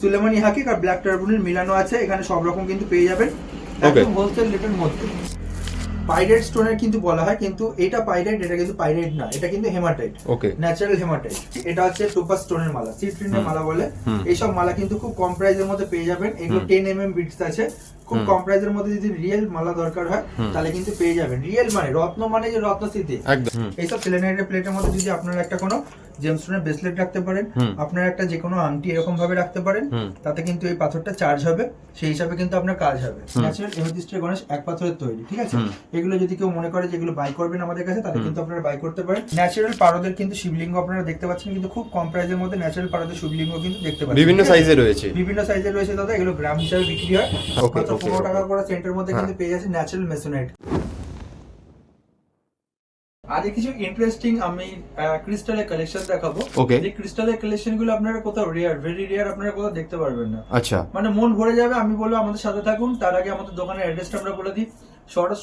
সুলেমানি হাকিক আর black টার্বুনের মিলানো আছে এখানে সব রকম কিন্তু পেয়ে যাবেন। একদম হোলসেল রেটের মধ্যে। পাইরেট স্টোনের কিন্তু বলা হয় কিন্তু এটা পাইরেট এটা কিন্তু পাইরেট না এটা কিন্তু হেমাটাইট ওকে ন্যাচারাল হেমাটাইট এটা হচ্ছে টুপাস স্টোনের মালা সিট্রিনের মালা বলে। এইসব মালা কিন্তু খুব কম প্রাইসের মধ্যে পেয়ে যাবেন। এগুলো। টেন এম এম বিটস আছে। খুব। কম প্রাইসের মধ্যে যদি রিয়েল মালা দরকার হয় তাহলে কিন্তু পেয়ে যাবেন। রিয়েল মানে রত্ন মানে যে রত্ন স্মৃতি। এইসব সিলিন্ডারের প্লেটের মধ্যে যদি আপনার একটা কোনো জেমস্টোনের ব্রেসলেট রাখতে পারেন। আপনার একটা যে কোনো আংটি এরকম ভাবে রাখতে পারেন তাতে কিন্তু এই পাথরটা চার্জ হবে সেই হিসাবে কিন্তু আপনার কাজ হবে। ন্যাচারাল এমেথিস্টের গণেশ এক পাথরের তৈরি ঠিক আছে? এগুলো যদি কেউ মনে করে যে এগুলো বাই করবেন আমাদের কাছে তাহলে কিন্তু আপনারা বাই করতে পারেন। ন্যাচারাল পারদের কিন্তু শিবলিঙ্গ আপনারা দেখতে পাচ্ছেন কিন্তু খুব কম প্রাইসের মধ্যে ন্যাচারাল পারদের শিবলিঙ্গ কিন্তু দেখতে পাচ্ছেন। বিভিন্ন সাইজে রয়েছে। বিভিন্ন সাইজের রয়েছে দাদা এগুলো গ্রাম হিসাবে বিক্রি হয়। মাত্র পনেরো টাকা করে সেন্টের মধ্যে হ্যাঁ। কিন্তু পেয়ে যাচ্ছে ন্যাচারাল মেসোনাইট আজকে কিছু ইন্টারেস্টিং আমি ক্রিস্টালের কালেকশন দেখাবো। Okay. যে ক্রিস্টালের কালেকশনগুলো আপনারা কোথাও রেয়ার ভেরি রেয়ার আপনারা কোথাও দেখতে পারবেন না। আচ্ছা। মানে মন ভরে যাবে আমি বলব আমাদের সাথে থাকুন তার আগে আমাদের দোকানের অ্যাড্রেসটা আমরা বলে দিই।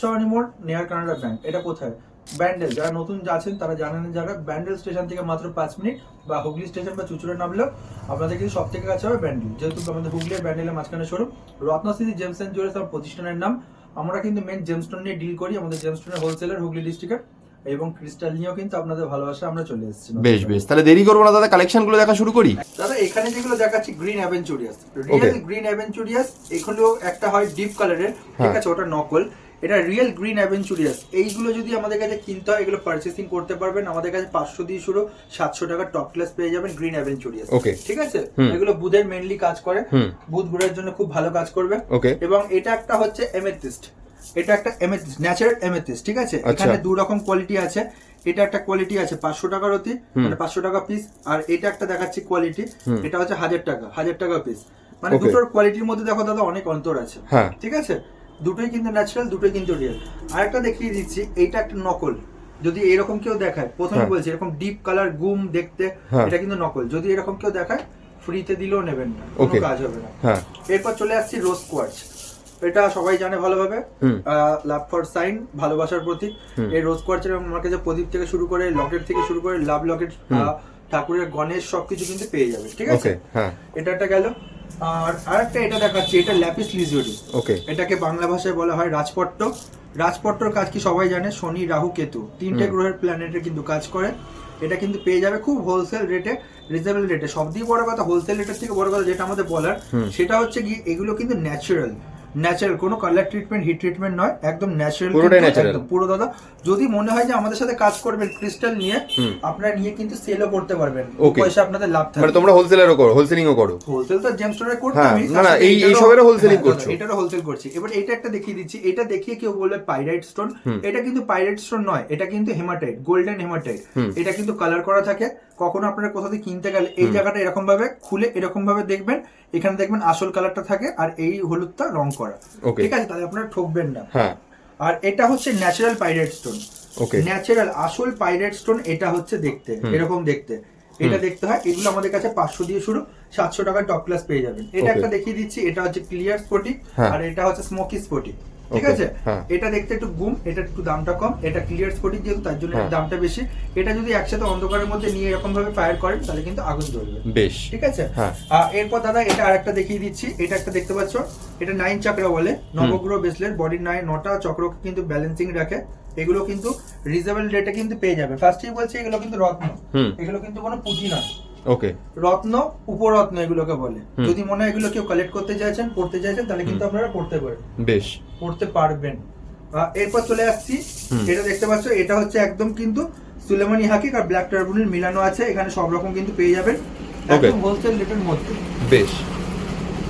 সরণী মোড় নেয়ার কানাডা ব্যাংক এটা কোথায়? ব্যান্ডেল যারা নতুন আছেন তারা জানেন যারা ব্যান্ডেল স্টেশন থেকে মাত্র পাঁচ মিনিট বা হুগলি স্টেশন বা চুচুড়ে নামলেও আপনাদের কিন্তু সব থেকে কাছে হবে ব্যান্ডেল যেহেতু আমাদের হুগলি আর ব্যান্ডেলের মাঝখানে শোরুম রত্নস্থিতি জেমস অ্যান্ড জুয়েলার্স আমার প্রতিষ্ঠানের নাম। আমরা কিন্তু মেন জেমস্টোন নিয়ে ডিল করি আমাদের জেমস্টোনের হোলসেলার হুগলি ডিস্ট্রিক্টের এবং ক্রিস্টাল নিয়েও কিন্তু আপনাদের ভালোবাসা আমরা চলে এসেছি বেশ বেশ। তাহলে দেরি করব না দাদা। কালেকশনগুলো দেখা শুরু করি। দাদা এখানে যেগুলো দেখাচ্ছি green aventurines real green aventurines এগুলো একটা হয় ডিপ কালারের ঠিক হ্যাঁ। আছে ওটা নকল এটা রিয়েল গ্রিন অ্যাভেঞ্চুরিয়াস এইগুলো যদি আমাদের কাছে কিনতে হয় এগুলো পারচেসিং করতে পারবেন। আমাদের কাছে পাঁচশো দিয়ে শুরু সাতশো টাকা টপ ক্লাস পেয়ে যাবেন গ্রিন অ্যাভেঞ্চুরিয়াস ঠিক আছে? এগুলো বুধের মেনলি কাজ করে। বুধ গ্রহের জন্য খুব ভালো কাজ করবে। এবং এটা একটা হচ্ছে এমেথিস্ট এটা একটা এমেথিস্ট ন্যাচারাল এমেথিস্ট ঠিক আছে? আচ্ছা। এখানে দু রকম কোয়ালিটি আছে। এটা একটা কোয়ালিটি আছে পাঁচশো টাকার অতি মানে পাঁচশো টাকা পিস আর এটা একটা দেখাচ্ছি কোয়ালিটি এটা হচ্ছে হাজার টাকা হাজার টাকা পিস মানে দুটোর কোয়ালিটির মধ্যে দেখো দাদা অনেক অন্তর আছে। হ্যাঁ। ঠিক আছে? দুটোই কিন্তু ন্যাচারাল দুটোই কিন্তু রিয়েল আরেকটা দেখিয়ে দিচ্ছি এইটা একটা নকল। যদি এরকম কেউ দেখায় প্রথমে হ্যাঁ। বলছি এরকম ডিপ কালার গুম দেখতে হ্যাঁ। এটা কিন্তু নকল। যদি এরকম কেউ দেখায় ফ্রিতে দিলেও নেবেন না কোনো কাজ হবে না। এরপর চলে আসছি রোজ কোয়ার্চ এটা সবাই জানে ভালোভাবে। লাভ ফর সাইন ভালোবাসার প্রতীক। এই রোজ কোয়ার্চের আমার কাছে প্রদীপ থেকে শুরু করে লকেট থেকে শুরু করে লাভ লকেট। ঠাকুরের গণেশ সবকিছু কিন্তু পেয়ে যাবে ঠিক আছে? হ্যাঁ। এটা একটা গেল। আর আরেকটা এটা দেখাচ্ছি এটা ল্যাপিস ওকে এটাকে বাংলা ভাষায় বলা হয় রাজপট্ট। রাজপট্টর কাজ কি সবাই জানে? শনি রাহু কেতু। তিনটে গ্রহের প্ল্যানেটের কিন্তু কাজ করে। এটা কিন্তু পেয়ে যাবে খুব হোলসেল রেটে রিজনেবল রেটে সব দিয়ে বড় কথা হোলসেল রেটের থেকে বড় কথা যেটা আমাদের বলার সেটা হচ্ছে কি এগুলো কিন্তু ন্যাচারাল ন্যাচারাল কোনো কালার ট্রিটমেন্ট হিট ট্রিটমেন্ট নয় একদম ন্যাচারাল natural। পুরো দাদা। যদি মনে হয় যে আমাদের সাথে কাজ করবেন ক্রিস্টাল নিয়ে আপনারা নিয়ে কিন্তু সেলও করতে পারবেন। পয়সা আপনাদের লাভ মানে তোমরা হোলসেলারও করো হোলসেলিংও করো। হোলসেল তো জেম স্টোরে করতে আমি না, না, এই- এই সবেরও wholesaling করছ। এটারও হোলসেল করছি। এবার এটা একটা দেখিয়ে দিচ্ছি। এটা দেখিয়ে কেউ বলবে পাইরাইট স্টোন এটা কিন্তু পাইরাইট স্টোন নয় এটা কিন্তু হেমাটাইট গোল্ডেন হেমাটাইট এটা কিন্তু কালার করা থাকে। কখনো আপনারা কোথা থেকে কিনতে গেলে এই জায়গাটা এরকম ভাবে খুলে এরকম ভাবে দেখবেন এখানে দেখবেন আসল কালারটা থাকে আর এই হলুদটা রং করা। Okay. ঠিক আছে তাহলে আপনারা ঠকবেন না। হ্যাঁ। আর এটা হচ্ছে ন্যাচারাল পাইরেট স্টোন. ন্যাচারাল আসল পাইরেট স্টোন এটা হচ্ছে দেখতে এরকম দেখতে। এটা দেখতে হয় এগুলো আমাদের কাছে পাঁচশো দিয়ে শুরু সাতশো টাকার টপ ক্লাস পেয়ে যাবেন। এটা একটা দেখিয়ে দিচ্ছি এটা হচ্ছে ক্লিয়ার স্পটিক হ্যাঁ। আর এটা হচ্ছে স্মোকি স্পটিক ঠিক আছে? হ্যাঁ। এটা দেখতে একটু গুম এটা একটু দামটা কম এটা ক্লিয়ার স্পটিক যেহেতু তার জন্য হ্যাঁ। দামটা বেশি। এটা যদি একসাথে অন্ধকারের মধ্যে নিয়ে এরকম ভাবে ফায়ার করেন তাহলে কিন্তু আগুন জ্বলবে বেশ। ঠিক আছে? হ্যাঁ। আহ, এরপর দাদা এটা আরেকটা দেখিয়ে দিচ্ছি। এটা একটা দেখতে পাচ্ছ? এটা নাইন চক্র বলে। নবগ্রহ বেসলেট বডির নাইন নটা চক্রকে কিন্তু ব্যালেন্সিং রাখে। এগুলো কিন্তু রিজনেবল রেটে কিন্তু পেয়ে যাবে। ফার্স্টেই বলছি এগুলো কিন্তু রত্ন। এগুলো কিন্তু কোনো পুঁজি নয়। ওকে রত্ন উপরত্ন এগুলোকে বলে। যদি মনে হয় এগুলো কেউ কালেক্ট করতে চাইছেন পড়তে চাইছেন তাহলে কিন্তু আপনারা পড়তে পারেন। বেশ। পড়তে পারবেন। এরপর চলে আসছি। এটা দেখতে পাচ্ছ এটা হচ্ছে একদম কিন্তু সুলেমানি হাকিক আর ব্ল্যাক টার্বুনের মিলানো আছে। এখানে সব রকম কিন্তু পেয়ে যাবেন। একদম হোলসেল রেটের মধ্যে। বেশ।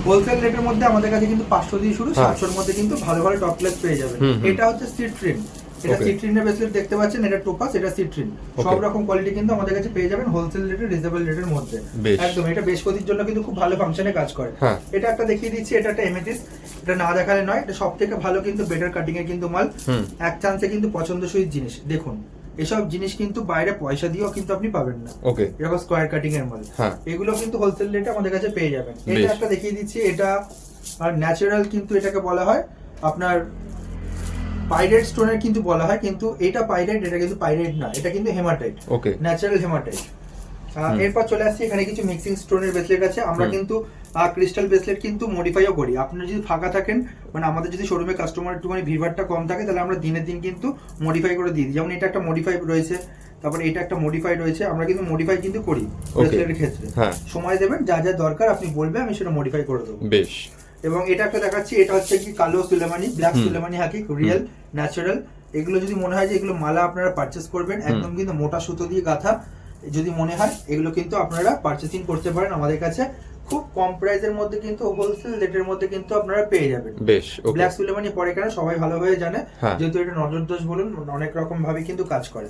হোলসেল রেটের মধ্যে আমাদের কাছে কিন্তু পাঁচশো দিয়ে শুরু হ্যাঁ। সাতশোর মধ্যে কিন্তু ভালো ভালো টপ ক্লাস পেয়ে যাবেন। এটা হচ্ছে সিট্রিন এটা. সিট্রিনের বেসলেট দেখতে পাচ্ছেন এটা টোপাস এটা সিট্রিন. সব রকম কোয়ালিটি কিন্তু আমাদের কাছে পেয়ে যাবেন হোলসেল রেটে রিজনেবল রেটের মধ্যে। একদম এটা বৃহস্পতির জন্য কিন্তু খুব ভালো ফাংশনে কাজ করে। হ্যাঁ। এটা একটা দেখিয়ে দিচ্ছি এটা একটা এমেথিস এটা না দেখালে নয় এটা সব থেকে ভালো কিন্তু বেটার কাটিং এর কিন্তু মাল। এক চান্সে কিন্তু পছন্দসই জিনিস। দেখুন এসব জিনিস কিন্তু বাইরে পয়সা দিয়েও কিন্তু আপনি পাবেন না। ওকে এরকম স্কোয়ার কাটিং এর মাল। হ্যাঁ। এগুলো কিন্তু হোলসেল রেটে আমাদের কাছে পেয়ে যাবেন। এটা একটা দেখিয়ে দিচ্ছি এটা আর ন্যাচারাল কিন্তু এটাকে বলা হয় আপনার পাইরেট স্টোনের কিন্তু বলা হয় কিন্তু এটা পাইরেট এটা কিন্তু পাইরেট না এটা কিন্তু হেমাটাইট ওকে ন্যাচারাল হেমাটাইট এরপর চলে আসছি এখানে কিছু মিক্সিং স্টোনের ব্রেসলেট আছে আমরা কিন্তু ক্রিস্টাল ব্রেসলেট কিন্তু মডিফাইও করি। আপনারা যদি ফাঁকা থাকেন মানে আমাদের যদি শোরুমে কাস্টমার একটুখানি ভিড়ভাড়টা কম থাকে তাহলে আমরা দিনের দিন কিন্তু মডিফাই করে দিই। যেমন এটা একটা মডিফাই রয়েছে তারপর এটা একটা মডিফাই রয়েছে আমরা কিন্তু মডিফাই কিন্তু করি ব্রেসলেটের ক্ষেত্রে। হ্যাঁ। সময় দেবেন যা যা দরকার আপনি বলবেন আমি সেটা মডিফাই করে দেবো। বেশ। এবং এটা একটা দেখাচ্ছি এটা হচ্ছে কি কালো সুলেমানি ব্ল্যাক সুলেমানি হাকিক রিয়েল ন্যাচারাল এগুলো যদি মনে হয় যে এগুলো মালা আপনারা পারচেস করবেন একদম কিন্তু মোটা সুতো দিয়ে গাঁথা যদি মনে হয় এগুলো কিন্তু আপনারা পারচেসিং করতে পারেন আমাদের কাছে। খুব কম প্রাইসের মধ্যে কিন্তু হোলসেল রেটের মধ্যে কিন্তু আপনারা পেয়ে যাবেন। বেশ ওকে ব্ল্যাক সুলেমানি পরে কেন সবাই ভালোভাবে জানে হ্যাঁ। যেহেতু এটা নজর দোষ বলুন অনেক রকম ভাবে কিন্তু কাজ করে।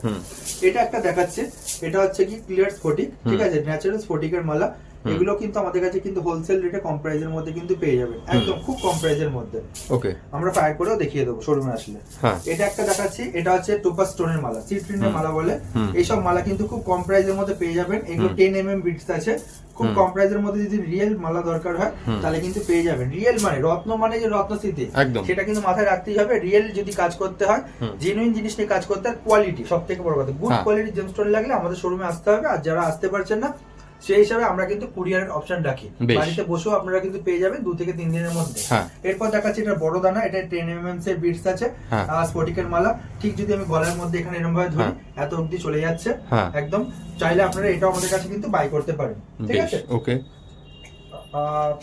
এটা একটা দেখাচ্ছে এটা হচ্ছে কি ক্লিয়ার স্ফটিক ঠিক আছে? ন্যাচারাল স্ফটিকের মালা। এগুলো কিন্তু আমাদের কাছে কিন্তু হোলসেল রেটে কম প্রাইসের মধ্যে কিন্তু পেয়ে যাবেন। একদম খুব কম প্রাইসের মধ্যে। ওকে। আমরা ফায়ার করেও দেখিয়ে দেবো শোরুমে আসলে। হ্যাঁ। এটা একটা দেখাচ্ছি এটা হচ্ছে টুপাস স্টোনের মালা সিট্রিনের। মালা বলে। এইসব মালা কিন্তু খুব কম প্রাইসের মধ্যে পেয়ে যাবেন। এগুলো টেন এম এম বিটস আছে। খুব কম প্রাইসের মধ্যে যদি রিয়েল মালা দরকার হয় তাহলে কিন্তু পেয়ে যাবেন। রিয়েল মানে রত্ন মানে যে রত্ন স্মৃতি সেটা কিন্তু মাথায় রাখতেই হবে। রিয়েল যদি কাজ করতে হয়। জেনুইন জিনিস নিয়ে কাজ করতে হয় কোয়ালিটি সব থেকে বড় কথা। গুড। কোয়ালিটি জেমস্টোন লাগলে আমাদের শোরুমে আসতে হবে। আর যারা আসতে পারছেন না সেই হিসাবে আমরা কিন্তু কুরিয়ারের অপশন রাখি। বাড়িতে বসেও আপনারা কিন্তু পেয়ে যাবেন দু থেকে তিন দিনের মধ্যে। হ্যাঁ। এরপর দেখাচ্ছি এটা বড় দানা এটা টেন এম এম এর বিটস আছে হ্যাঁ। স্ফটিকের মালা। ঠিক যদি আমি গলার মধ্যে এখানে এরকম ভাবে ধরি এত অবধি চলে যাচ্ছে। হ্যাঁ। একদম। চাইলে আপনারা এটাও আমাদের কাছে কিন্তু বাই করতে পারেন। ঠিক আছে? ওকে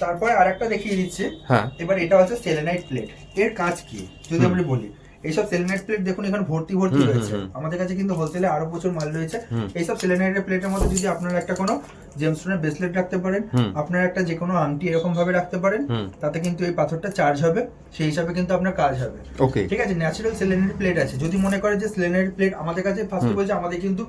তারপরে আরেকটা দেখিয়ে দিচ্ছি। হ্যাঁ। এবার এটা হচ্ছে সেলেনাইট প্লেট এর কাজ কি? যদি আমরা বলি এইসব সেলেনাইট প্লেট দেখুন এখানে ভর্তি ভর্তি রয়েছে। আমাদের কাছে কিন্তু হোলসেলে আরও প্রচুর মাল রয়েছে। এইসব সেলেনাইটের প্লেটের মধ্যে যদি আপনারা একটা কোনো জেমস্টোনের ব্রেসলেট রাখতে পারেন। আপনারা একটা যে কোনো আংটি এরকম ভাবে রাখতে পারেন তাতে কিন্তু এই পাথরটা চার্জ হবে সেই হিসাবে কিন্তু আপনার কাজ হবে। ঠিক আছে ন্যাচারাল সেলেনাইট প্লেট আছে। যদি মনে করে যে সেলেনাইট প্লেট আমাদের কাছে ফার্স্ট বলছে আমাদের কিন্তু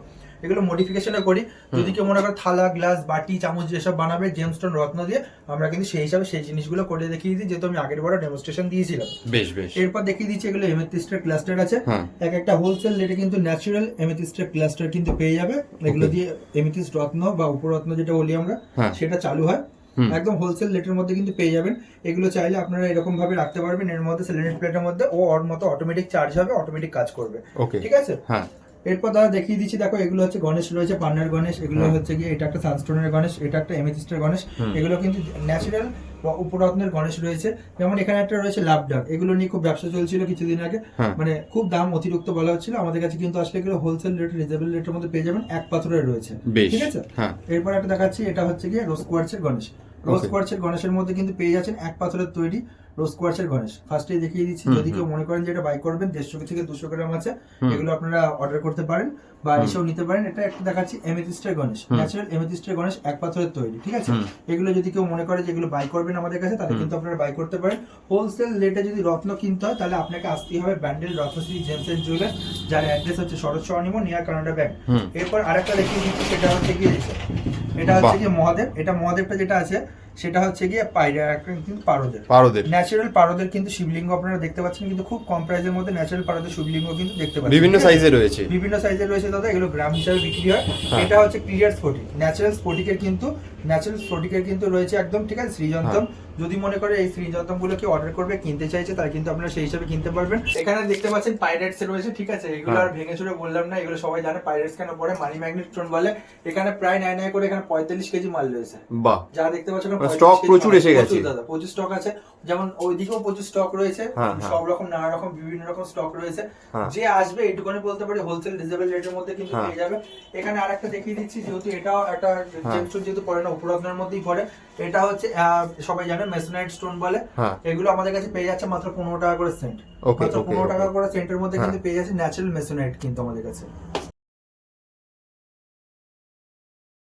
এগুলো মডিফিকেশনও করি। যদি কেউ মনে করে থালা গ্লাস বাটি চামচ যেসব বানাবে জেমস্টোন রত্ন দিয়ে আমরা কিন্তু সেই হিসাবে সেই জিনিসগুলো করে দেখিয়ে দিই যেহেতু আমি আগের বড় ডেমনস্ট্রেশন দিয়েছিলাম। বেশ বেশ। এরপর দেখিয়ে দিচ্ছি এগুলো এমেথিস্টের ক্লাস্টার আছে। হ্যাঁ। এক একটা হোলসেল রেটে কিন্তু ন্যাচারাল এমেথিস্টের ক্লাস্টার কিন্তু পেয়ে যাবে। এগুলো দিয়ে এমেথিস্ট রত্ন বা উপরত্ন যেটা বলি আমরা হ্যাঁ। সেটা চালু হয়। একদম হোলসেল রেটের মধ্যে কিন্তু পেয়ে যাবেন। এগুলো চাইলে আপনারা এরকম ভাবে রাখতে পারবেন। এর মধ্যে সিলিন্ডার প্লেটের মধ্যে ও ওর মতো অটোমেটিক চার্জ হবে অটোমেটিক কাজ করবে। ঠিক আছে? হ্যাঁ। এরপর দাদা দেখিয়ে দিচ্ছি দেখো এগুলো হচ্ছে গণেশ রয়েছে পান্নার গণেশ এগুলো হ্যাঁ। হচ্ছে গিয়ে এটা একটা সানস্টোনের গণেশ এটা একটা এমেথিস্টের গণেশ এগুলো কিন্তু ন্যাচারাল বা উপরত্নের গণেশ রয়েছে। যেমন এখানে একটা রয়েছে লাভ ডাক এগুলো নিয়ে খুব ব্যবসা চলছিল কিছুদিন আগে। হ্যাঁ। মানে খুব দাম অতিরিক্ত বলা হচ্ছিল আমাদের কাছে কিন্তু আসলে এগুলো হোলসেল রেট রিজনেবল রেটের মধ্যে পেয়ে যাবেন এক পাথরের রয়েছে। ঠিক আছে? হ্যাঁ। এরপর একটা দেখাচ্ছি এটা হচ্ছে গিয়ে রোজ কোয়ার্টসের গণেশ। রোজ Okay. কোয়ার্টসের গণেশের মধ্যে কিন্তু পেয়ে যাচ্ছেন এক পাথরের তৈরি রোজ কোয়ার্টসের গণেশ। ফার্স্টে দেখিয়ে দিচ্ছি যদি কেউ মনে করেন যে এটা বাই করবেন দেড়শো থেকে দুশো গ্রাম আছে এগুলো আপনারা অর্ডার করতে পারেন বা। এসেও নিতে পারেন। এটা একটা দেখাচ্ছি এমেথিস্টের গণেশ ন্যাচারাল এমেথিস্টের গণেশ এক পাথরের তৈরি ঠিক আছে? এগুলো যদি কেউ মনে করে যে এগুলো বাই করবেন আমাদের কাছে তাহলে কিন্তু আপনারা বাই করতে পারেন। হোলসেল রেটে যদি রত্ন কিনতে হয় তাহলে আপনাকে আসতেই হবে Bandel Ratnashree gems and jewellers যার অ্যাড্রেস হচ্ছে Sharat Swarnim near Canada bank এরপর আরেকটা দেখিয়ে দিচ্ছি সেটা হচ্ছে গিয়ে। এটা হচ্ছে। গিয়ে মহাদেব এটা মহাদেবটা যেটা আছে সেটা হচ্ছে গিয়ে পায়রা কিন্তু পারদের। পারদের। ন্যাচারাল পারদের কিন্তু শিবলিঙ্গ আপনারা দেখতে পাচ্ছেন কিন্তু খুব কম প্রাইসের মধ্যে ন্যাচারাল পারদের শিবলিঙ্গ কিন্তু দেখতে পাচ্ছেন। বিভিন্ন সাইজে রয়েছে। বিভিন্ন সাইজের রয়েছে দাদা এগুলো গ্রাম হিসাবে বিক্রি হয়। হ্যাঁ। এটা হচ্ছে ক্লিয়ার স্ফটিক ন্যাচারাল স্ফটিকের কিন্তু ন্যাচারাল স্ফটিকের কিন্তু রয়েছে একদম ঠিক আছে? শ্রীযন্তম হ্যাঁ। যদি মনে করে এই শ্রীযন্তম গুলোকে অর্ডার করবে কিনতে চাইছে তারা কিন্তু আপনারা সেই হিসাবে কিনতে পারবেন। এখানে দেখতে পাচ্ছেন পাইরেটস রয়েছে ঠিক আছে? এগুলো হ্যাঁ। আর ভেঙে চুরে বললাম না এগুলো সবাই জানে পাইরেটস কেন পরে? মানি ম্যাগনেট স্টোন বলে। এখানে প্রায় নয় নয় করে এখানে পঁয়তাল্লিশ কেজি মাল রয়েছে। বাহ। যা দেখতে পাচ্ছ মানে stock প্রচুর এসে গেছে। দাদা প্রচুর স্টক আছে। যেমন ওইদিকেও প্রচুর স্টক রয়েছে। হ্যাঁ। সব রকম নানা রকম বিভিন্ন রকম স্টক রয়েছে। যে আসবে এইটুকুনি বলতে পারি হোলসেল রিজনেবল রেটের মধ্যে কিন্তু। পেয়ে যাবে। এখানে আরেকটা দেখিয়ে দিচ্ছি যেহেতু এটাও একটা যেহেতু পড়ে না উপরত্নের মধ্যেই পড়ে। এটা হচ্ছে আহ, সবাই জানে মেসোনাইট স্টোন বলে। হ্যাঁ। এগুলো আমাদের কাছে পেয়ে যাচ্ছে মাত্র পনেরো টাকা করে সেন্ট মাত্র পনেরো টাকা করে সেন্টের মধ্যে হ্যাঁ। কিন্তু পেয়ে যাচ্ছে ন্যাচারাল মেসোনাইট কিন্তু আমাদের কাছে।